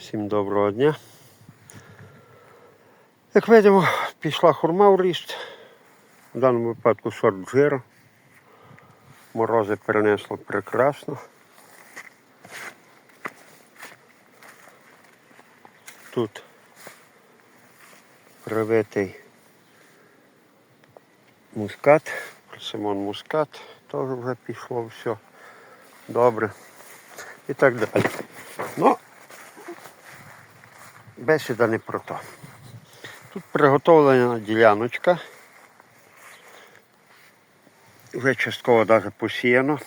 Всім доброго дня. Як видимо, пішла хурма в ріст. В даному випадку сорт джиро. Морози перенесло прекрасно. Тут привитий мускат, Симон мускат, теж вже пішло все добре. І так далі. Ну, бесіда не про то. Тут приготовлена діляночка. Вже частково навіть посіяно,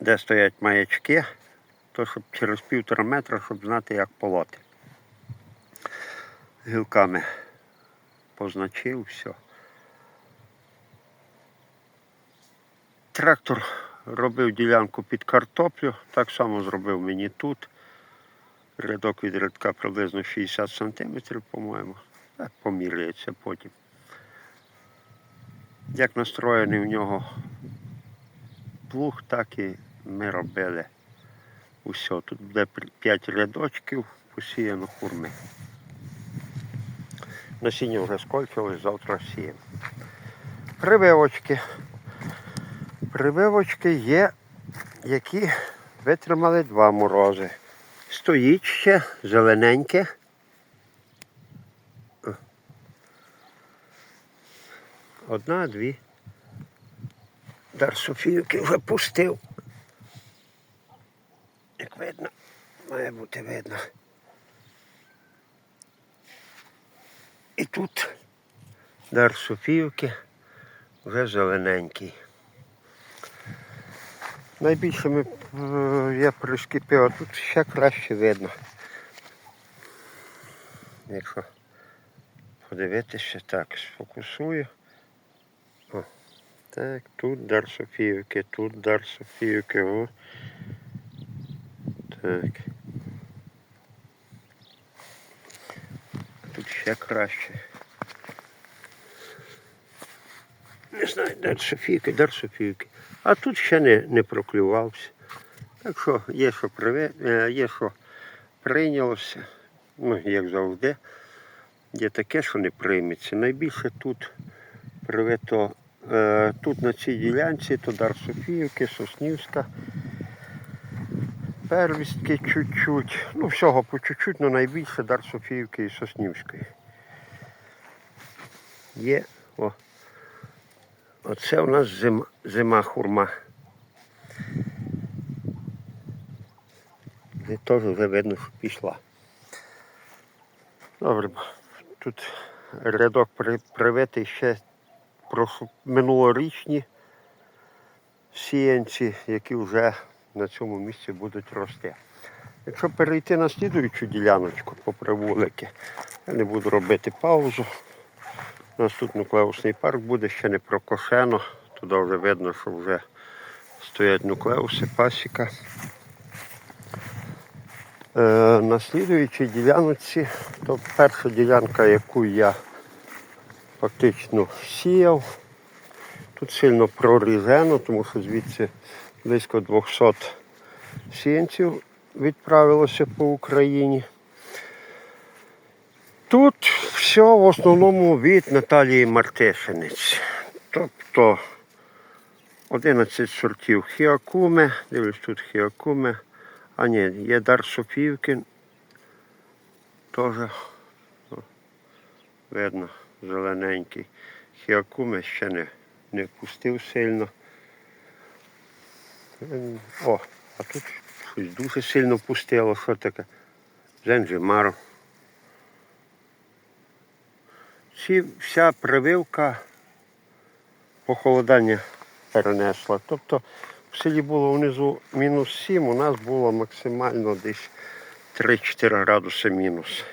де стоять маячки, то щоб через півтора метра, щоб знати, як полоти. Гілками позначив все. Трактор робив ділянку під картоплю, так само зробив мені тут. Рядок від рядка приблизно 60 см, по-моєму. Так, поміряється потім. Як настроєний в нього плуг, так і ми робили усе. Тут буде 5 рядочків, посіяно хурми. Насіння вже скончилось, завтра сіємо. Прививочки. Прививочки є, які витримали два морози. Стоїть ще зелененьке. Одна, дві. Дар Софіївки вже пустив. Як видно, має бути видно. І тут дар Софіївки вже зелененький. Найбільше ми, е, я пришкіпив, а тут ще краще видно. Якщо подивитися, так, сфокусую. О, так, тут дар Софіївки, тут дар Софіївки, о. Так. Тут ще краще. Не знаю, дар Софійки, дар Софійки. А тут ще не, не проклювався. Так що є, що приве, е, є, що прийнялося, ну, як завжди. Є таке, що не прийметься. Найбільше тут привито, е, тут на цій ділянці, то дар Софіївки, Соснівська. Первістки чуть-чуть. Ну, всього по чуть-чуть, але найбільше дар Софіївки і Соснівської. Є. О. Оце у нас зима, зима хурма. І теж вже видно, що пішла. Добре, тут рядок привитий ще минулорічні сіянці, які вже на цьому місці будуть рости. Якщо перейти на слідуючу діляночку по привулики, я не буду робити паузу. У нас тут нуклеусний парк буде, ще не прокошено. Туди вже видно, що вже стоять нуклеуси, пасіка. Е, на слідуючій ділянці, то перша ділянка, яку я фактично сіяв. Тут сильно прорізено, тому що звідси близько 200 сіянців відправилося по Україні. Тут все в основному від Наталії Мартишинець. Тобто 11 сортів хіакуми, дивлюсь тут хіакуми. А ні, є дар Софіївки. Теж о, видно, зелененький. Хіакуми ще не, не пустив сильно. О, а тут щось дуже сильно пустило, що таке? Зенджимаро. Ці вся прививка похолодання перенесла. Тобто в селі було внизу мінус 7, у нас було максимально десь 3-4 градуси мінус.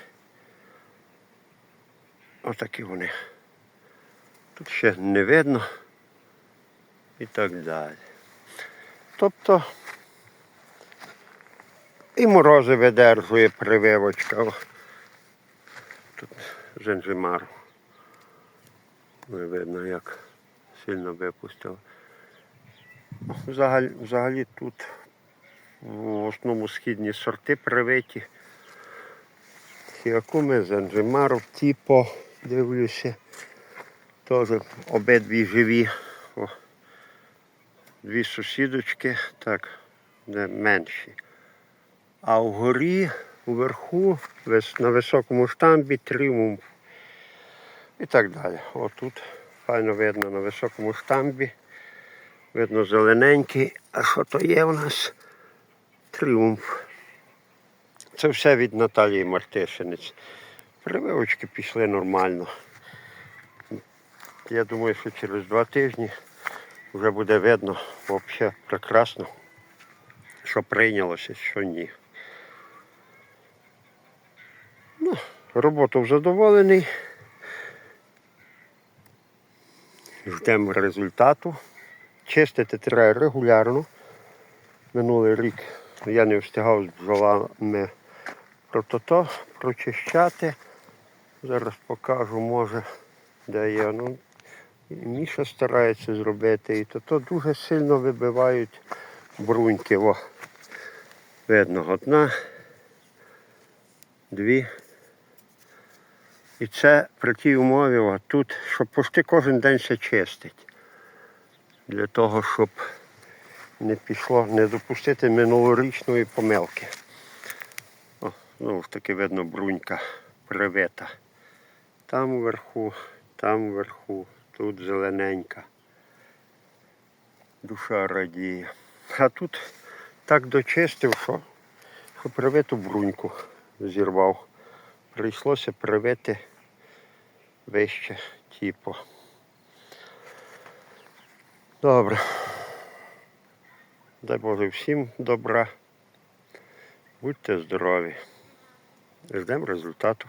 Отакі вони. Тут ще не видно і так далі. Тобто і морози видержує прививочка. Тут зенжимар. Не видно, як сильно випустив. Взагалі, взагалі тут в основному східні сорти привиті. Хіакуми, Занжимаров, Тіпо, дивлюся. Теж обидві живі. О. Дві сусідочки, так, не менші. А вгорі, вверху, на високому штамбі тріумф. І так далі. Отут файно видно на високому штамбі. Видно зелененький. А що то є у нас? Тріумф. Це все від Наталії Мартишинець. Прививочки пішли нормально. Я думаю, що через два тижні вже буде видно взагалі прекрасно, що прийнялося, що ні. Ну, роботу задоволений. Ждемо результату. Чистити треба регулярно. Минулий рік я не встигав з бджолами протото прочищати. Зараз покажу, може, де є. Ну, Міша старається зробити. І то, то дуже сильно вибивають бруньки. О. Видно, одна, дві. І це при тій умові, тут, щоб почти кожен день все чистить. Для того, щоб не пішло, не допустити минулорічної помилки. О, знову ж таки видно брунька привита. Там вверху, там вверху, тут зелененька. Душа радіє. А тут так дочистив, що, що привиту бруньку зірвав. Прийшлося привити вище типу. Добре. Дай Боже всім добра. Будьте здорові. Ждемо результату.